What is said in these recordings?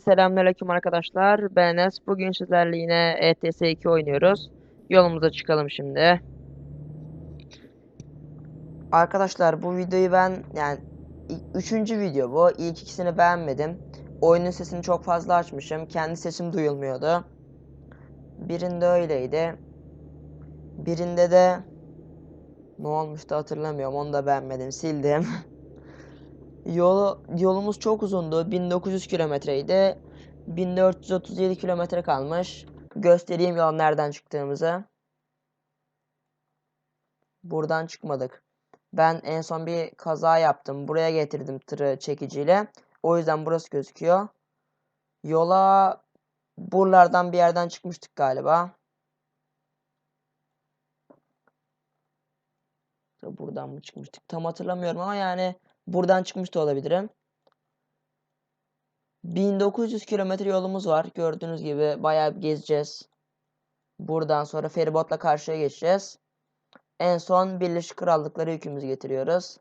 Selamünaleyküm arkadaşlar. Ben Enes. Bugün sizlerle yine ETS 2 oynuyoruz. Yolumuza çıkalım şimdi. Arkadaşlar bu videoyu ben yani üçüncü video bu. İlk ikisini beğenmedim. Oyunun sesini çok fazla açmışım. Kendi sesim duyulmuyordu. Birinde öyleydi. Birinde de ne olmuştu hatırlamıyorum. Onu da beğenmedim. Sildim. Yolu, yolumuz çok uzundu. 1900 kilometreydi. 1437 kilometre kalmış. Göstereyim yol nereden çıktığımızı. Buradan çıkmadık. Ben en son bir kaza yaptım. Buraya getirdim tırı çekiciyle. O yüzden burası gözüküyor. Yola buralardan bir yerden çıkmıştık galiba. Buradan mı çıkmıştık? Tam hatırlamıyorum ama yani buradan çıkmış da olabilirim. 1900 kilometre yolumuz var. Gördüğünüz gibi bayağı bir gezeceğiz. Buradan sonra feribotla karşıya geçeceğiz. En son Birleşik Krallıklara yükümüzü getiriyoruz.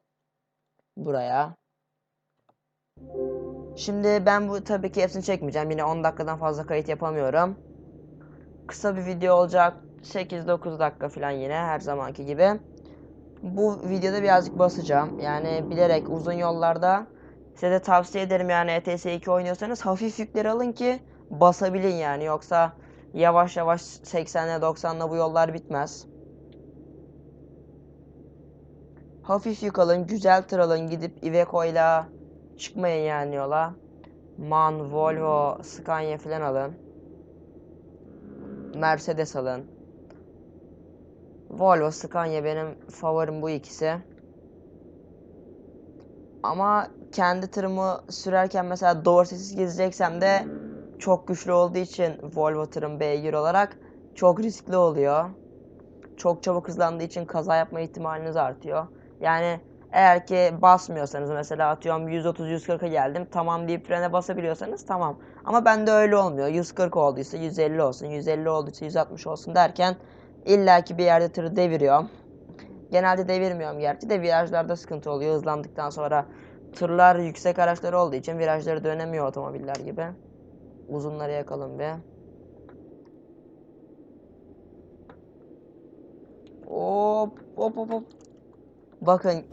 Buraya. Şimdi ben bu tabii ki hepsini çekmeyeceğim. Yine 10 dakikadan fazla kayıt yapamıyorum. Kısa bir video olacak. 8-9 dakika falan yine her zamanki gibi. Bu videoda birazcık basacağım. Yani bilerek uzun yollarda size de tavsiye ederim yani ETS 2 oynuyorsanız hafif yükleri alın ki basabilin yani. Yoksa yavaş yavaş 80'le 90'la bu yollar bitmez. Hafif yük alın, güzel tır alın. Gidip Iveco ile çıkmayın yani yola. MAN, Volvo, Scania falan alın. Mercedes alın. Volvo, Scania benim favorim bu ikisi. Ama kendi tırımı sürerken mesela doğru sessiz gezeceksem de çok güçlü olduğu için Volvo tırım beygir olarak çok riskli oluyor. Çok çabuk hızlandığı için kaza yapma ihtimaliniz artıyor. Yani eğer ki basmıyorsanız mesela atıyorum 130-140'a geldim tamam deyip frene basabiliyorsanız tamam. Ama bende öyle olmuyor. 140 olduysa 150 olsun, 150 olduysa 160 olsun derken illaki bir yerde tırı deviriyorum. Genelde devirmiyorum gerçi de virajlarda sıkıntı oluyor hızlandıktan sonra. Tırlar yüksek araçlar olduğu için virajları dönemiyor otomobiller gibi. Uzunları yakalım bir. Hop hop hop. Bakın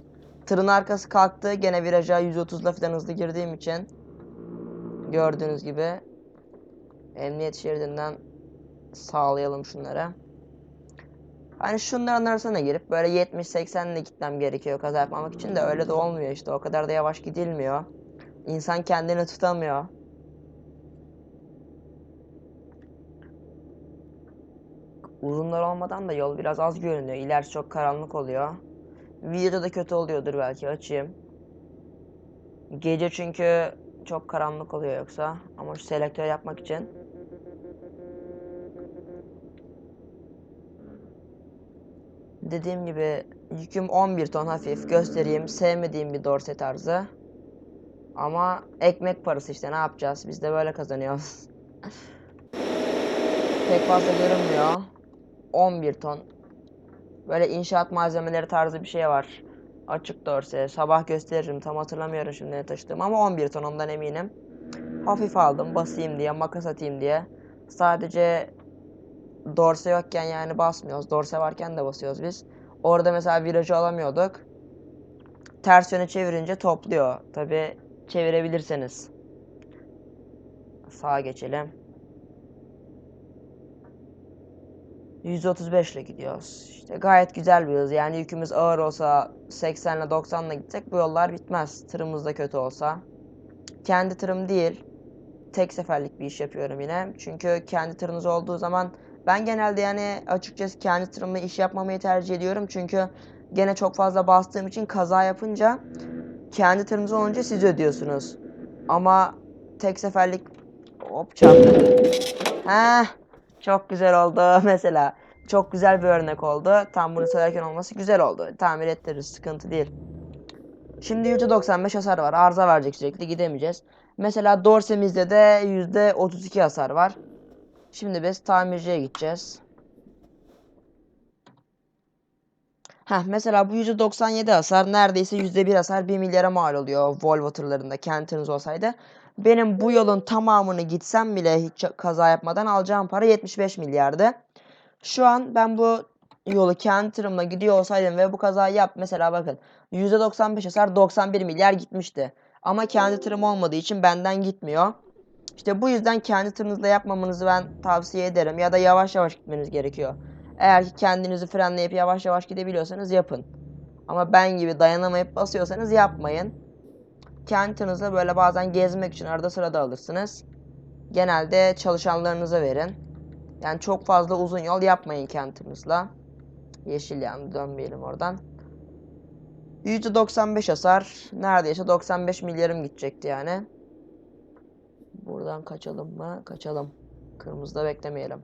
tırın arkası kalktı. Gene viraja 130'la falan hızlı girdiğim için. Gördüğünüz gibi. Emniyet şeridinden sağlayalım şunları. Hani şunların arasına girip böyle 70-80 ile gitmem gerekiyor kaza yapmamak için de öyle de olmuyor işte. O kadar da yavaş gidilmiyor. İnsan kendini tutamıyor. Uzunlar olmadan da yol biraz az görünüyor. İlerisi çok karanlık oluyor. Video da kötü oluyordur belki açayım. Gece çünkü çok karanlık oluyor yoksa. Ama şu selektör yapmak için. Dediğim gibi yüküm 11 ton hafif göstereyim. Sevmediğim bir dorse tarzı. Ama ekmek parası işte ne yapacağız? Biz de böyle kazanıyoruz. Pek fazla görünmüyor. 11 ton. Böyle inşaat malzemeleri tarzı bir şey var. Açık dorse. Sabah gösteririm. Tam hatırlamıyorum şimdi ne taşıdığımı ama 11 ton ondan eminim. Hafif aldım basayım diye, makas atayım diye. Sadece dorse yokken yani basmıyoruz. Dorse varken de basıyoruz biz. Orada mesela virajı alamıyorduk. Ters yöne çevirince topluyor. Tabi çevirebilirseniz. Sağa geçelim. 135 ile gidiyoruz. İşte gayet güzel bir hız. Yani yükümüz ağır olsa 80 ile 90 ile gitsek bu yollar bitmez. Tırımız da kötü olsa. Kendi tırım değil. Tek seferlik bir iş yapıyorum yine. Çünkü kendi tırınız olduğu zaman ben genelde yani açıkçası kendi tırımla iş yapmamayı tercih ediyorum. Çünkü gene çok fazla bastığım için kaza yapınca kendi tırınız olunca siz ödüyorsunuz. Ama tek seferlik hop çarptım. Heh, çok güzel oldu mesela. Çok güzel bir örnek oldu. Tam bunu söylerken olması güzel oldu. Tamir ettiririz sıkıntı değil. Şimdi %95 hasar var. Arıza verecek sürekli gidemeyeceğiz. Mesela dorsemizde de %32 hasar var. Şimdi biz tamirciye gideceğiz. Heh, mesela bu %97 hasar neredeyse %1 hasar 1 milyara mal oluyor Volvo tırlarında Kentin'iniz olsaydı. Benim bu yolun tamamını gitsem bile hiç kaza yapmadan alacağım para 75 milyardı. Şu an ben bu yolu kendi tırımla gidiyor olsaydım ve bu kazayı yap mesela bakın %95 hasar 91 milyar gitmişti. Ama kendi tırım olmadığı için benden gitmiyor. İşte bu yüzden kendi tırınızla yapmamanızı ben tavsiye ederim ya da yavaş yavaş gitmeniz gerekiyor. Eğer ki kendinizi frenleyip yavaş yavaş gidebiliyorsanız yapın. Ama ben gibi dayanamayıp basıyorsanız yapmayın. Kendi tırınızla böyle bazen gezmek için arada sırada alırsınız. Genelde çalışanlarınıza verin. Yani çok fazla uzun yol yapmayın kendi tırınızla. Yeşil yandı dönmeyelim oradan. %95 hasar. Neredeyse 95 milyarım gidecekti yani. Buradan kaçalım mı? Kaçalım. Kırmızıda beklemeyelim.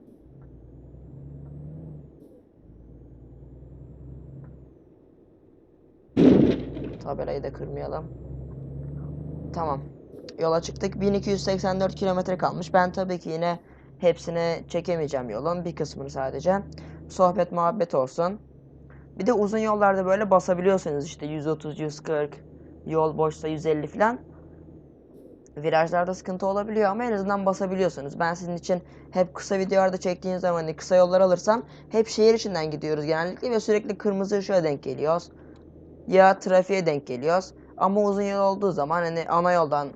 Tabelayı da kırmayalım. Tamam. Yola çıktık. 1284 kilometre kalmış. Ben tabii ki yine hepsini çekemeyeceğim yolun. Bir kısmını sadece. Sohbet muhabbet olsun. Bir de uzun yollarda böyle basabiliyorsunuz işte 130, 140, yol boşsa 150 falan. Virajlarda sıkıntı olabiliyor ama en azından basabiliyorsunuz. Ben sizin için hep kısa videolarda çektiğiniz zaman hani kısa yollar alırsam hep şehir içinden gidiyoruz genellikle ve sürekli kırmızı ışığa denk geliyoruz. Ya trafiğe denk geliyoruz. Ama uzun yol olduğu zaman hani ana yoldan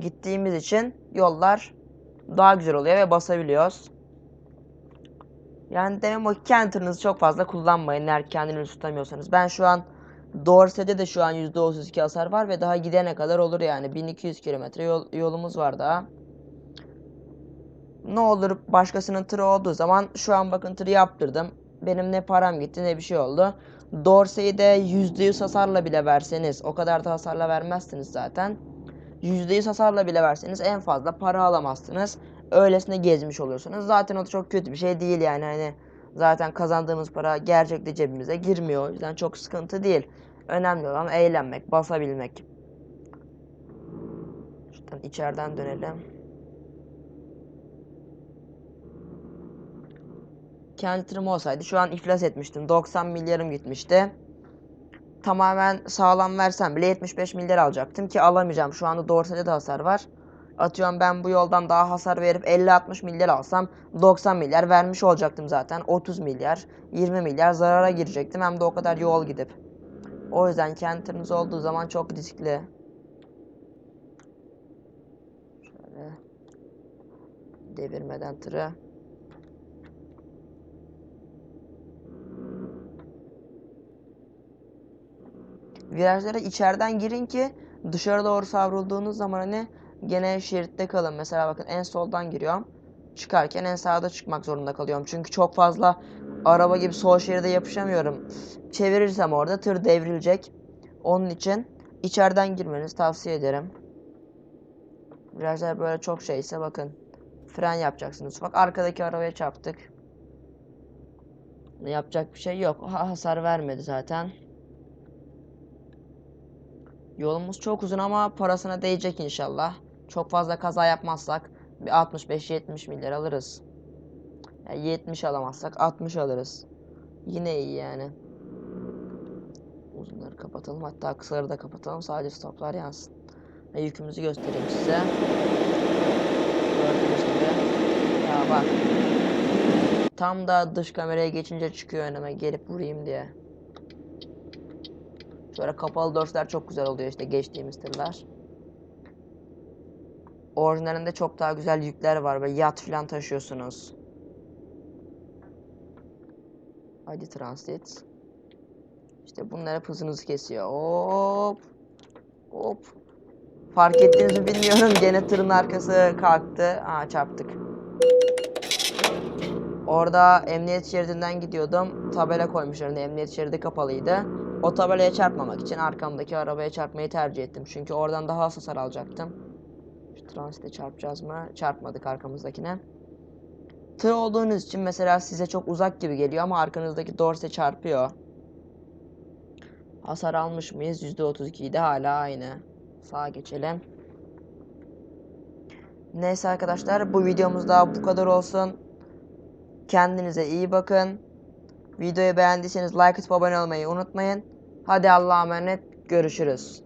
gittiğimiz için yollar daha güzel oluyor ve basabiliyoruz. Yani demem o kendi çok fazla kullanmayın eğer kendinizi tutamıyorsanız. Ben şu an Dorset'te de şu an %32 hasar var ve daha gidene kadar olur yani. 1200 kilometre yol, yolumuz var daha. Ne olur başkasının tırı olduğu zaman şu an bakın tırı yaptırdım. Benim ne param gitti ne bir şey oldu. Dorsey'i de %100 hasarla bile verseniz o kadar da hasarla vermezsiniz zaten. %100 hasarla bile verseniz en fazla para alamazsınız. Öylesine gezmiş oluyorsunuz. Zaten o da çok kötü bir şey değil yani hani zaten kazandığımız para gerçekte cebimize girmiyor. O yüzden çok sıkıntı değil. Önemli olan eğlenmek, basabilmek. Şuradan içeriden dönelim. Kendi tırım olsaydı şu an iflas etmiştim. 90 milyarım gitmişti. Tamamen sağlam versem bile 75 milyar alacaktım ki alamayacağım. Şu anda Dorset'te de hasar var. Atıyorum ben bu yoldan daha hasar verip 50-60 milyar alsam 90 milyar vermiş olacaktım zaten. 30 milyar, 20 milyar zarara girecektim. Hem de o kadar yol gidip. O yüzden kendi olduğu zaman çok riskli. Şöyle devirmeden tırı. Virajlara içeriden girin ki dışarı doğru savrulduğunuz zaman hani gene şeritte kalın. Mesela bakın en soldan giriyorum. Çıkarken en sağda çıkmak zorunda kalıyorum. Çünkü çok fazla araba gibi sol şeride yapışamıyorum. Çevirirsem orada tır devrilecek. Onun için içeriden girmenizi tavsiye ederim. Virajlar böyle çok şeyse bakın. Fren yapacaksınız. Bak arkadaki arabaya çarptık. Yapacak bir şey yok. Ha, hasar vermedi zaten. Yolumuz çok uzun ama parasına değecek inşallah. Çok fazla kaza yapmazsak bir 65-70 milyar alırız. Yani 70 alamazsak 60 alırız. Yine iyi yani. Uzunları kapatalım hatta kısaları da kapatalım sadece stoplar yansın. Ve yükümüzü göstereyim size. Ya bak. Tam da dış kameraya geçince çıkıyor önüme gelip vurayım diye. Şöyle kapalı dorslar çok güzel oluyor işte geçtiğimiz tırlar. Orijinalinde çok daha güzel yükler var ve yat falan taşıyorsunuz. Hadi transit. İşte bunlar hep hızınızı kesiyor. Hop. Hop. Fark ettiniz mi bilmiyorum. Gene tırın arkası kalktı. Aa çarptık. Orada emniyet şeridinden gidiyordum. Tabela koymuşlar. Hani emniyet şeridi kapalıydı. O tabelaya çarpmamak için arkamdaki arabaya çarpmayı tercih ettim. Çünkü oradan daha az hasar alacaktım. Transite çarpacağız mı? Çarpmadık arkamızdakine. Tır olduğunuz için mesela size çok uzak gibi geliyor ama arkanızdaki dorse çarpıyor. Hasar almış mıyız? %32 de hala aynı. Sağa geçelim. Neyse arkadaşlar bu videomuz daha bu kadar olsun. Kendinize iyi bakın. Videoyu beğendiyseniz like atıp abone olmayı unutmayın. Hadi Allah'a emanet. Görüşürüz.